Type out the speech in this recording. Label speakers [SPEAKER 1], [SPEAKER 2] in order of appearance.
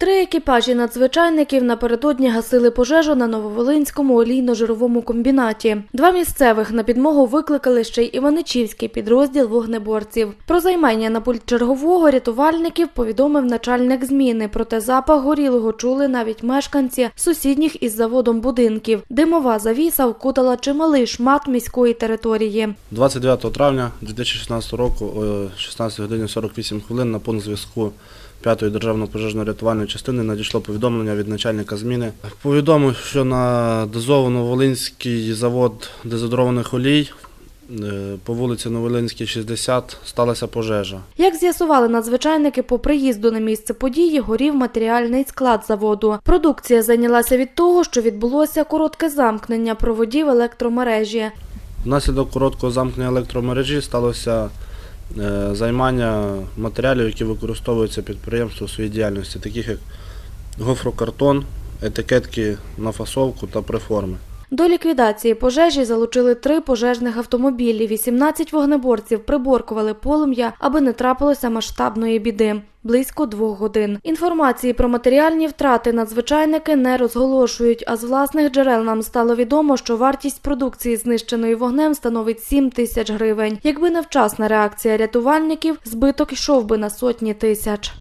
[SPEAKER 1] Три екіпажі надзвичайників напередодні гасили пожежу на Нововолинському олійно-жировому комбінаті. Два місцевих на підмогу викликали ще й Іваничівський підрозділ вогнеборців. Про займання на пульт чергового рятувальників повідомив начальник зміни. Проте запах горілого чули навіть мешканці сусідніх із заводом будинків. Димова завіса вкутала чималий шмат міської території.
[SPEAKER 2] 29 травня 2016 року о 16 годині 48 хвилин на пункт зв'язку 5-ї державної пожежно-рятувальної частини надійшло повідомлення від начальника зміни. Повідомив, що на дозований Волинський завод дезодорованих олій е, по вулиці Новолинській, 60 сталася пожежа.
[SPEAKER 1] Як з'ясували надзвичайники по приїзду на місце події, горів матеріальний склад заводу. Продукція зайнялася від того, що відбулося коротке замкнення проводів електромережі.
[SPEAKER 2] Внаслідок короткого замкнення електромережі сталося займання матеріалів, які використовуються підприємством у своїй діяльності, таких як гофрокартон, етикетки на фасовку та приформи.
[SPEAKER 1] До ліквідації пожежі залучили три пожежних автомобілі. 18 вогнеборців приборкували полум'я, аби не трапилося масштабної біди. Близько двох годин. Інформації про матеріальні втрати надзвичайники не розголошують, а з власних джерел нам стало відомо, що вартість продукції, знищеної вогнем, становить 7 тисяч гривень. Якби не вчасна реакція рятувальників, збиток йшов би на сотні тисяч.